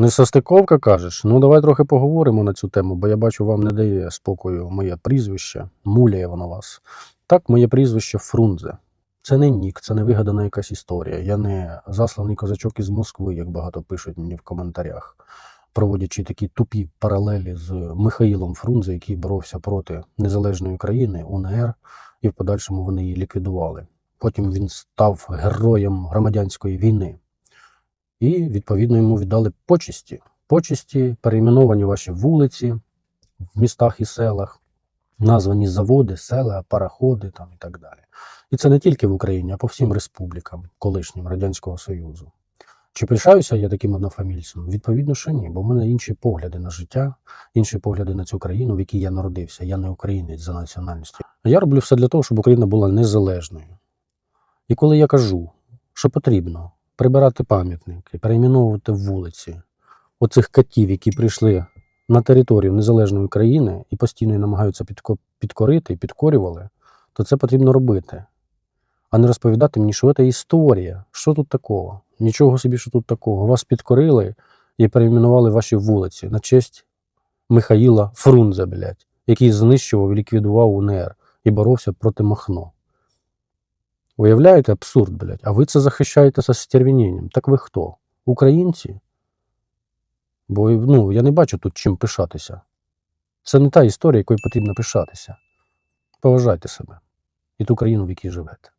Несостиковка кажеш? Ну давай трохи поговоримо на цю тему, бо я бачу, вам не дає спокою моє прізвище. Муляє воно вас. Так, моє прізвище Фрунзе. Це не нік, це не вигадана якась історія. Я не засланий козачок із Москви, як багато пишуть мені в коментарях, проводячи такі тупі паралелі з Михаїлом Фрунзе, який боровся проти незалежної країни УНР, і в подальшому вони її ліквідували. Потім він став героєм громадянської війни. І відповідно йому віддали почесті. Почесті, перейменовані ваші вулиці в містах і селах, названі заводи, села, параходи там і так далі. І це не тільки в Україні, а по всім республікам колишнім Радянського Союзу. Чи пишаюся я таким однофамільцем? Відповідно, що ні, бо в мене інші погляди на життя, інші погляди на цю країну, в якій я народився. Я не українець за національністю. Я роблю все для того, щоб Україна була незалежною. І коли я кажу, що потрібно прибирати пам'ятники, перейменовувати вулиці оцих катів, які прийшли на територію незалежної України і постійно намагаються підко- підкорити і підкорювали, то це потрібно робити. А не розповідати мені, що це історія. Що тут такого? Нічого собі, що тут такого. Вас підкорили і перейменували ваші вулиці на честь Михаїла Фрунзе, блядь, який знищував і ліквідував УНР і боровся проти Махно. Уявляєте абсурд, блядь? А ви це захищаєте з стервіненням. Так ви хто? Українці? Бо ну, я не бачу тут чим пишатися. Це не та історія, якою потрібно пишатися. Поважайте себе і ту країну, в якій живете.